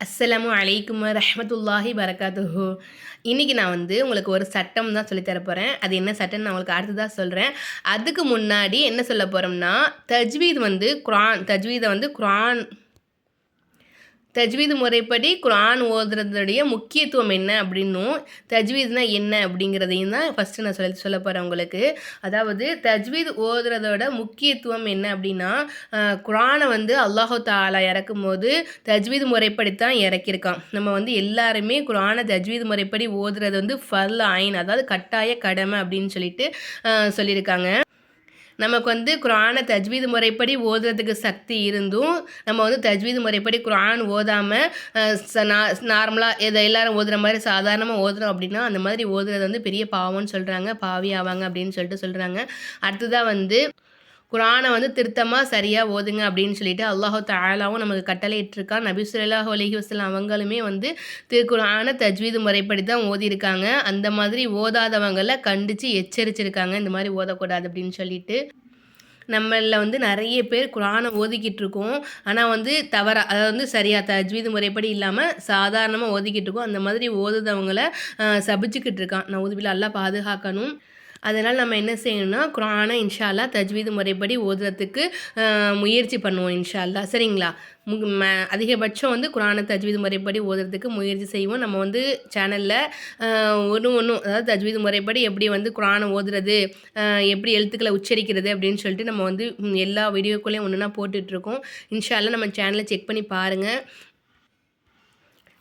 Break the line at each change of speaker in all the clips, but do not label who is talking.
அஸ்ஸலாமு அலைக்கும் ரஹமத்துல்லாஹி பரகாத்துஹு இன்றைக்கி நான் வந்து உங்களுக்கு ஒரு சட்டம் தான் சொல்லித்தர போகிறேன் அது என்ன சட்டம்னு நான் உங்களுக்கு அடுத்ததாக சொல்கிறேன் அதுக்கு முன்னாடி என்ன சொல்ல போகிறோம்னா தஜ்வீத் வந்து குரான் தஜ்வீதை வந்து குரான் தஜ்வீது முறைப்படி குரான் ஓதுறதுடைய முக்கியத்துவம் என்ன அப்படின்னும் தஜ்வீதுனா என்ன அப்படிங்கிறதையும் தான் ஃபஸ்ட்டு நான் சொல்ல சொல்ல போகிறேன் உங்களுக்கு. அதாவது தஜ்வீத் ஓதுறதோட முக்கியத்துவம் என்ன அப்படின்னா குரானை வந்து அல்லாஹு தாலா இறக்கும் போது தஜ்வீது முறைப்படி தான் இறக்கியிருக்கான். நம்ம வந்து எல்லாருமே குரானை தஜ்வீது முறைப்படி ஓதுறது வந்து ஃபல் ஆயின் அதாவது கட்டாய கடமை அப்படின்னு சொல்லிட்டு சொல்லியிருக்காங்க. நமக்கு வந்து குரானை தஜ்வீது முறைப்படி ஓதுறதுக்கு சக்தி இருந்தும் நம்ம வந்து தஜ்வீது முறைப்படி குரான் ஓதாமல் நார்மலாக எதை எல்லாரும் ஓதுற மாதிரி சாதாரணமாக ஓதுறோம் அப்படின்னா அந்த மாதிரி ஓதுறது வந்து பெரிய பாவம்னு சொல்கிறாங்க பாவி ஆவாங்க அப்படின்னு சொல்லிட்டு சொல்கிறாங்க அடுத்ததாக வந்து குரானை வந்து திருத்தமாக சரியாக ஓதுங்க அப்படின்னு சொல்லிட்டு அல்லாஹு தாலாவும் நமக்கு கட்டளையிட்டிருக்கா நபி சுல்லாஹ் அலஹி வஸ்லாம் அவங்களுமே வந்து திருக்குறான தஜ்வீது முறைப்படி தான் ஓதியிருக்காங்க. அந்த மாதிரி ஓதாதவங்களை கண்டித்து எச்சரிச்சிருக்காங்க. இந்த மாதிரி ஓதக்கூடாது அப்படின்னு சொல்லிட்டு நம்மளில் வந்து நிறைய பேர் குரானை ஓதிக்கிட்டு இருக்கோம். ஆனால் வந்து தவறாக அதாவது வந்து சரியாக தஜ்வீது முறைப்படி இல்லாமல் சாதாரணமாக ஓதிக்கிட்டு இருக்கோம். அந்த மாதிரி ஓதுதவங்களை சபிச்சுக்கிட்டு இருக்கான். நான் உதவியில் எல்லாம் பாதுகாக்கணும். அதனால் நம்ம என்ன செய்யணும்னா குரானை இன்ஷால்லா தஜ்வீது முறைப்படி ஓதுறதுக்கு முயற்சி பண்ணுவோம் இன்ஷால்லா சரிங்களா? அதிகபட்சம் வந்து குரானை தஜ்வீது முறைப்படி ஓதுறதுக்கு முயற்சி செய்வோம். நம்ம வந்து சேனலில் ஒன்று ஒன்றும் அதாவது தஜ்வீது முறைப்படி எப்படி வந்து குரானை ஓதுறது எப்படி எழுத்துக்களை உச்சரிக்கிறது அப்படின்னு சொல்லிட்டு நம்ம வந்து எல்லா வீடியோக்குள்ளேயும் ஒன்றுனா போட்டுட்ருக்கோம். இன்ஷால்லா நம்ம சேனலை செக் பண்ணி பாருங்கள்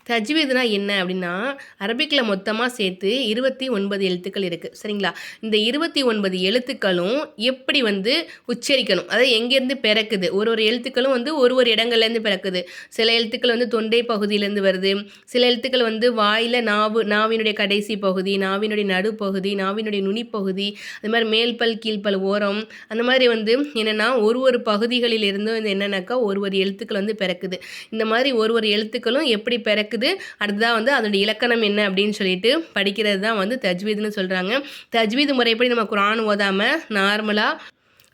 தஜ்வீதுனா என்ன அப்படின்னா அரபிக்கில் மொத்தமாக சேர்த்து இருபத்தி ஒன்பது எழுத்துக்கள் இருக்குது சரிங்களா? இந்த இருபத்தி ஒன்பது எழுத்துக்களும் எப்படி வந்து உச்சரிக்கணும்? அதாவது எங்கேருந்து பிறக்குது? ஒரு ஒரு எழுத்துக்களும் வந்து ஒரு ஒரு இடங்கள்லேருந்து பிறக்குது. சில எழுத்துக்கள் வந்து தொண்டை பகுதியிலேருந்து வருது. சில எழுத்துக்கள் வந்து வாயில் நாவு நாவினுடைய கடைசி பகுதி நாவினுடைய நடுப்பகுதி நாவினுடைய நுனிப்பகுதி அது மாதிரி மேல்பல் கீழ்பல் ஓரம் அந்த மாதிரி வந்து என்னென்னா ஒரு ஒரு பகுதிகளிலிருந்தும் வந்து என்னென்னாக்கா ஒரு ஒரு எழுத்துக்கள் வந்து பிறக்குது. இந்த மாதிரி ஒரு ஒரு எழுத்துக்களும் எப்படி பிறக்குது? இருக்குது. அடுத்ததாக வந்து அதோடய இலக்கணம் என்ன அப்படின்னு சொல்லிட்டு படிக்கிறது தான் வந்து தஜ்வீதுன்னு சொல்கிறாங்க தஜ்வீது முறைப்படி நம்ம குரான் ஓதாமல் நார்மலாக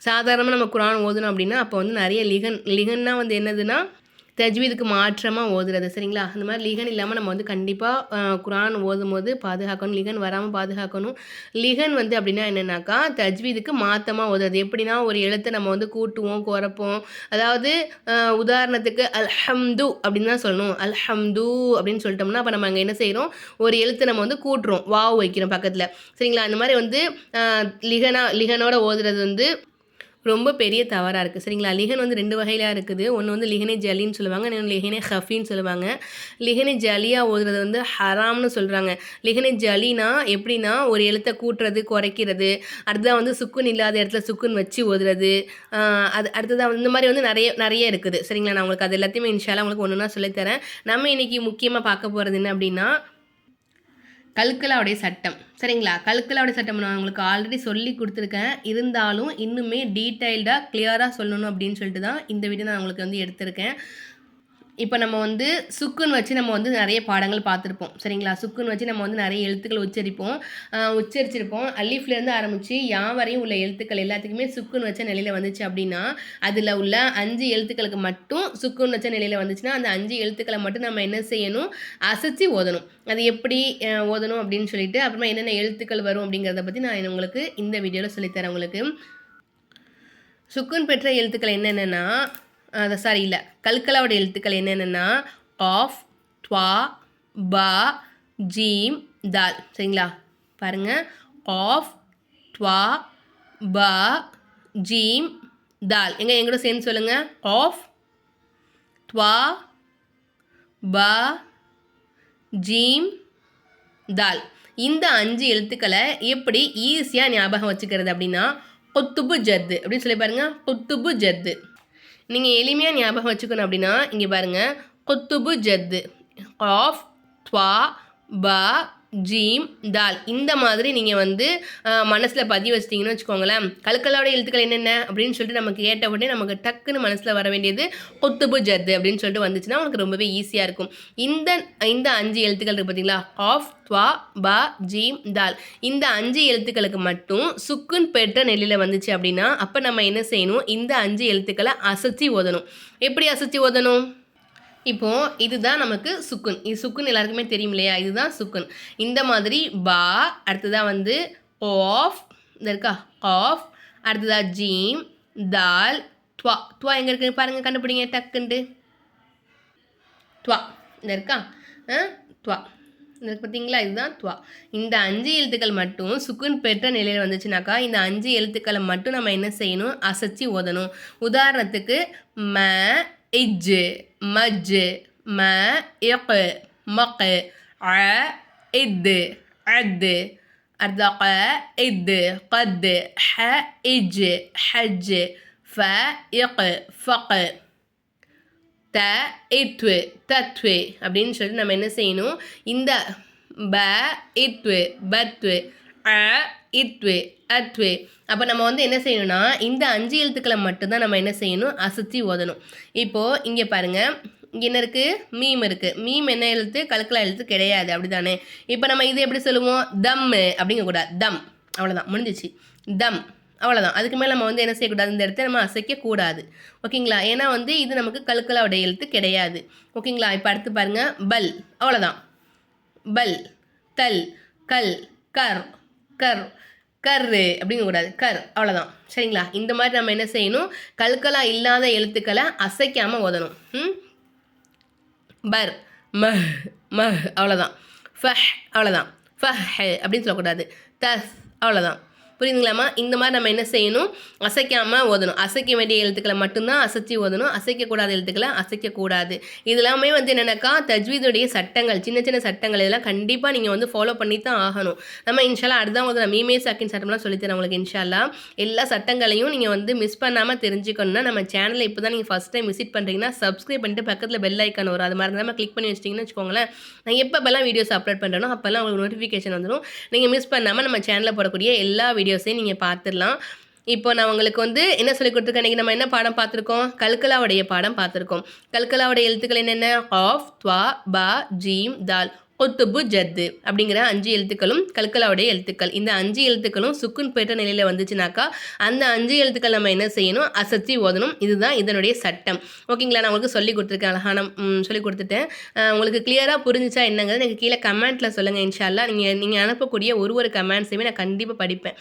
சாதாரணமாக நம்ம குரான் ஓதணும் அப்படின்னா அப்போ வந்து நிறைய லிகன் லிகன்னா வந்து என்னதுன்னா தஜ்வீதுக்கு மாற்றமாக ஓதுறது. சரிங்களா? அந்த மாதிரி லிகன் இல்லாமல் நம்ம வந்து கண்டிப்பாக குரான் ஓதும் போது பாதுகாக்கணும் லிகன் வராமல் பாதுகாக்கணும். லிகன் வந்து அப்படின்னா என்னென்னாக்கா தஜ்வீதுக்கு மாற்றமாக ஓதுறது. எப்படின்னா ஒரு எழுத்தை நம்ம வந்து கூட்டுவோம் குறைப்போம். அதாவது உதாரணத்துக்கு அல்ஹம்து அப்படின்னு தான் சொல்லணும். அல்ஹம்து அப்படின்னு சொல்லிட்டோம்னா அப்போ நம்ம அங்கே என்ன செய்கிறோம் ஒரு எழுத்தை நம்ம வந்து கூட்டுறோம். வாவ் வைக்கிறோம் பக்கத்தில். சரிங்களா? அந்த மாதிரி வந்து லிகனா லிகனோட ஓதுறது வந்து ரொம்ப பெரிய தவறாக இருக்குது சரிங்களா? லிகன் வந்து ரெண்டு வகையிலாக இருக்குது. ஒன்று வந்து லிகனே ஜலின்னு சொல்லுவாங்க இன்னொன்று லிகனே ஹஃபின்னு சொல்லுவாங்க. லிகனே ஜலியாக ஓதுறது வந்து ஹராம்னு சொல்கிறாங்க லிகனே ஜலினா எப்படின்னா ஒரு எழுத்தை கூட்டுறது குறைக்கிறது அடுத்ததாக வந்து சுக்குன் இல்லாத இடத்துல சுக்குன் வச்சு ஓதுறது அது அடுத்ததாக இந்த மாதிரி வந்து நிறைய நிறைய இருக்குது. சரிங்களா? நான் உங்களுக்கு அது எல்லாத்தையுமே இன்ஷாலாக உங்களுக்கு ஒன்றுனா சொல்லித்தரேன். நம்ம இன்றைக்கி முக்கியமாக பார்க்க போகிறது என்ன அப்படின்னா கல்கலாவுடைய சட்டம். சரிங்களா? கல்கலாவுடைய சட்டம் நான் உங்களுக்கு ஆல்ரெடி சொல்லி கொடுத்துருக்கேன். இருந்தாலும் இன்னுமே டீட்டெயில்டாக கிளியராக சொல்லணும் அப்படின்னு சொல்லிட்டு தான் இந்த வீடியோ நான் உங்களுக்கு வந்து எடுத்திருக்கேன். இப்போ நம்ம வந்து சுக்குன்னு வச்சு நம்ம வந்து நிறைய பாடங்கள் பார்த்துருப்போம். சரிங்களா? சுக்குன்னு வச்சு நம்ம வந்து நிறைய எழுத்துக்கள் உச்சரிப்போம். உச்சரிச்சிருப்போம். அலிஃப்லேருந்து ஆரம்பித்து யாவரையும் உள்ள எழுத்துக்கள் எல்லாத்துக்குமே சுக்குன்னு வச்ச நிலையில் வந்துச்சு அப்படின்னா அதில் உள்ள அஞ்சு எழுத்துக்களுக்கு மட்டும் சுக்குன்னு வச்ச நிலையில் வந்துச்சுன்னா அந்த அஞ்சு எழுத்துக்களை மட்டும் நம்ம என்ன செய்யணும்? அசைச்சு ஓதணும். அது எப்படி ஓதணும் அப்படின்னு சொல்லிட்டு அப்புறமா என்னென்ன எழுத்துக்கள் வரும் அப்படிங்கிறத பற்றி நான் உங்களுக்கு இந்த வீடியோவில் சொல்லித்தரேன் உங்களுக்கு. சுக்குன் பெற்ற எழுத்துக்கள் என்னென்னா அதை சாரி இல்லை. கல்கலாவோட எழுத்துக்கள் என்னென்னா ஆஃப் துவா பா ஜீம் தால். சரிங்களா? பாருங்கள் ஆஃப் துவா பா ஜீம் தால். எங்கே எங்கூட சேர்ந்து சொல்லுங்கள் ஆஃப் துவா பா ஜீம் தால். இந்த அஞ்சு எழுத்துக்களை எப்படி ஈஸியாக ஞாபகம் வச்சுக்கிறது அப்படின்னா கொத்துபு ஜத்து. அப்படின்னு சொல்லி பாருங்கள் கொத்துபு ஜத்து. நீங்கள் எளிமையாக ஞாபகம் வச்சுக்கணும் அப்படின்னா இங்கே பாருங்கள் கொத்துபு ஜத்து. ஆஃப் துவா பா ஜீம் தால். இந்த மாதிரி நீங்கள் வந்து மனசில் பதிவு வச்சிட்டிங்கன்னு வச்சுக்கோங்களேன் கல்கலோட எழுத்துக்கள் என்னென்ன அப்படின்னு சொல்லிட்டு நமக்கு கேட்ட உடனே நமக்கு டக்குன்னு மனசில் வர வேண்டியது கொத்துபு ஜத்து அப்படின்னு சொல்லிட்டு வந்துச்சுன்னா உனக்கு ரொம்பவே ஈஸியாக இருக்கும். இந்த இந்த அஞ்சு எழுத்துக்கள் இருக்குது பார்த்தீங்களா ஆஃப் துவா பா ஜீம் தால். இந்த அஞ்சு எழுத்துக்களுக்கு மட்டும் சுக்குன் பெற்ற நெல்லில் வந்துச்சு அப்படின்னா அப்போ நம்ம என்ன செய்யணும்? இந்த அஞ்சு எழுத்துக்களை அசைச்சி ஓதணும். எப்படி அசைச்சி ஓதணும்? இப்போ இதுதான் நமக்கு சுக்குன். இது சுக்குன் எல்லாருக்குமே தெரியும் இல்லையா? இதுதான் சுக்குன். இந்த மாதிரி பா அடுத்ததாக வந்து ஆஃப் இந்த இருக்கா? ஆஃப். அடுத்ததா ஜீம் தால் துவா. துவா எங்கே இருக்குன்னு பாருங்கள் கண்டுபிடிங்க டக்குண்டு. துவா. இந்த இருக்கா? ஆ? துவா. இந்த பார்த்தீங்களா இதுதான் துவா. இந்த அஞ்சு எழுத்துக்கள் மட்டும் சுக்குன் பெற்ற நிலையில் வந்துச்சுனாக்கா இந்த அஞ்சு எழுத்துக்களை மட்டும் நம்ம என்ன செய்யணும்? அசைச்சு ஓதணும். உதாரணத்துக்கு ம இஜ் மஜ் ம இக் மக் அ இத் அத் அடுத்த க இத் கத் ஹ இஜ் ஹஜ் ஃப இக் ஃபக் த இத்வு தத்வு அப்படின்னு சொல்லிட்டு நம்ம என்ன செய்யணும்? இந்த ப இத்வு பத்வு அ இத்வு அப்போ நம்ம வந்து என்ன செய்யணும்னா இந்த அஞ்சு எழுத்துக்களை மட்டும்தான் நம்ம என்ன செய்யணும்? அசைச்சி ஓதணும். இப்போது இங்கே பாருங்கள் இங்கே என்ன இருக்குது மீம் இருக்குது மீம் என்ன எழுத்து? கலக்கலா எழுத்து கிடையாது. அப்படி தானே இப்போ நம்ம இது எப்படி சொல்லுவோம்? தம்மு அப்படிங்கக்கூடாது. தம். அவ்வளோதான் முடிஞ்சிச்சு. தம். அவ்வளோதான் அதுக்கு மேலே நம்ம வந்து என்ன செய்யக்கூடாது? இந்த இடத்த நம்ம அசைக்கக்கூடாது. ஓகேங்களா? ஏன்னா வந்து இது நமக்கு கழுக்கலாவுடைய எழுத்து கிடையாது. ஓகேங்களா? இப்போ அடுத்து பாருங்கள் பல். அவ்வளோதான் பல். தல். கல். கர். கர் கர்ரு அப்படிங்கக்கூடாது. கர் அவ்வளோதான் சரிங்களா? இந்த மாதிரி நம்ம என்ன செய்யணும்? கல்கலாக இல்லாத எழுத்துக்களை அசைக்காமல் ஓதணும். ம்? பர் மஹ் மஹ் அவ்வளோதான் ஃபஹ் அவ்வளோதான் ஃபஹ் அப்படின்னு சொல்லக்கூடாது. தஸ் அவ்வளோதான் புரியுதுங்களாம்மா? இந்த மாதிரி நம்ம என்ன செய்யணும்? அசைக்காமல் ஓதணும். அசைக்க வேண்டிய எழுத்துக்களை மட்டும்தான் அசைச்சு ஓதணும். அசைக்கக்கூடாத எழுத்துக்களை அசைக்கக்கூடாது. இதெல்லாமே வந்து என்னென்னாக்கா? தஜ்வீதுடைய சட்டங்கள் சின்ன சின்ன சட்டங்கள். இதெல்லாம் கண்டிப்பாக நீங்கள் வந்து ஃபாலோ பண்ணி தான் ஆகணும். நம்ம இன்ஷால்லா அடுத்தவங்க வந்து மீமே சாக்கின் சட்டம்லாம் சொல்லித்தரேன் உங்களுக்கு இன்ஷால்லா எல்லா சட்டங்களையும் நீங்கள் வந்து மிஸ் பண்ணாமல் தெரிஞ்சுக்கணும்னா நம்ம சேனலை இப்போ தான் நீங்கள் ஃபஸ்ட் டைம் விசிட் பண்ணுறீங்கன்னா சப்ஸ்கிரைப் பண்ணிட்டு பக்கத்தில் பெல் ஐக்கான் வரும் அது மாதிரி நம்ம கிளிக் பண்ணி வச்சிட்டிங்கன்னு வச்சுக்கோங்களேன். நான் எப்போ வீடியோஸ் அப்லோட் பண்ணுறேனோ அப்போல்லாம் உங்களுக்கு நோட்டிஃபிகேஷன் வந்துடும் நீங்கள் மிஸ் பண்ணாமல் நம்ம சேனலில் போடக்கூடிய எல்லா வீடியோஸையும் நீங்கள் பார்த்துடலாம். இப்போ நான் உங்களுக்கு வந்து என்ன சொல்லி கொடுத்துருக்கேன்? இன்றைக்கி நம்ம என்ன பாடம் பார்த்துருக்கோம்? கல்கலாவுடைய பாடம் பார்த்துருக்கோம். கல்கலாவுடைய எழுத்துக்கள் என்னென்ன? ஆஃப் துவா பா ஜீம் தால். கொத்துபு ஜத்து அப்படிங்கிற அஞ்சு எழுத்துக்களும் கல்கலாவுடைய எழுத்துக்கள். இந்த அஞ்சு எழுத்துக்களும் சுக்குன் பெற்ற நிலையில் வந்துச்சுனாக்கா அந்த அஞ்சு எழுத்துக்கள் நம்ம என்ன செய்யணும்? அசத்தி ஓதணும். இதுதான் இதனுடைய சட்டம். ஓகேங்களா? நான் உங்களுக்கு சொல்லி கொடுத்துருக்கேன். அழகான சொல்லி கொடுத்துட்டேன். உங்களுக்கு கிளியராக புரிஞ்சிச்சா என்னங்கிறது எனக்கு கீழே கமெண்ட்டில் சொல்லுங்கள் இன்ஷால்லா. நீங்கள் நீங்கள் அனுப்பக்கூடிய ஒரு ஒரு கமெண்ட்ஸையுமே நான் கண்டிப்பாக படிப்பேன்.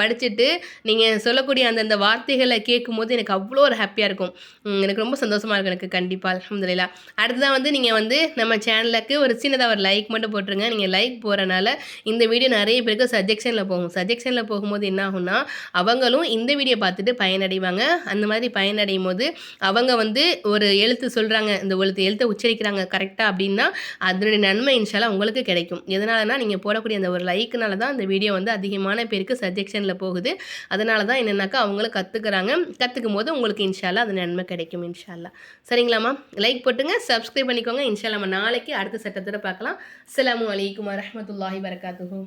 படிச்சுட்டு நீங்கள் சொல்லக்கூடிய அந்தந்த வார்த்தைகளை கேட்கும்போது எனக்கு அவ்வளோ ஒரு ஹாப்பியாக இருக்கும். எனக்கு ரொம்ப சந்தோஷமாக இருக்கும் எனக்கு கண்டிப்பாக அலமதுல்லா அடுத்ததான் வந்து நீங்கள் வந்து நம்ம சேனலுக்கு ஒரு சின்னதாக ஒரு லைக் மட்டும் போட்டுருங்க. நீங்கள் லைக் போகிறனால இந்த வீடியோ நிறைய பேருக்கு சஜெக்ஷனில் போகும். சஜெக்ஷனில் போகும்போது என்ன ஆகும்னா அவங்களும் இந்த வீடியோ பார்த்துட்டு பயனடைவாங்க. அந்த மாதிரி பயனடையும் போது அவங்க வந்து ஒரு எழுத்து சொல்கிறாங்க இந்த எழுத்து எழுத்தை உச்சரிக்கிறாங்க கரெக்டாக அப்படின்னா அதனுடைய நன்மை இன்ஷாலாக உங்களுக்கு கிடைக்கும். எதனாலனா நீங்கள் போடக்கூடிய அந்த ஒரு லைக்குனால தான் அந்த வீடியோ வந்து அதிகமான பேருக்கு சஜெக்ஷனில் போகுது. அதனால தான் என்னென்னாக்கா அவங்களும் கற்றுக்குறாங்க கற்றுக்கும் போது உங்களுக்கு இன்ஷால்லா அது நன்மை கிடைக்கும் இன்ஷால்லா சரிங்களாம்மா லைக் போட்டுங்க சப்ஸ்கிரைப் பண்ணிக்கோங்க. இன்ஷால்லா நம்ம நாளைக்கு அடுத்த சட்டத்தோட பார்க்கலாம். அலாம் வலைக்கம் வரமத்துல்லாஹி வரகாத்துஹூ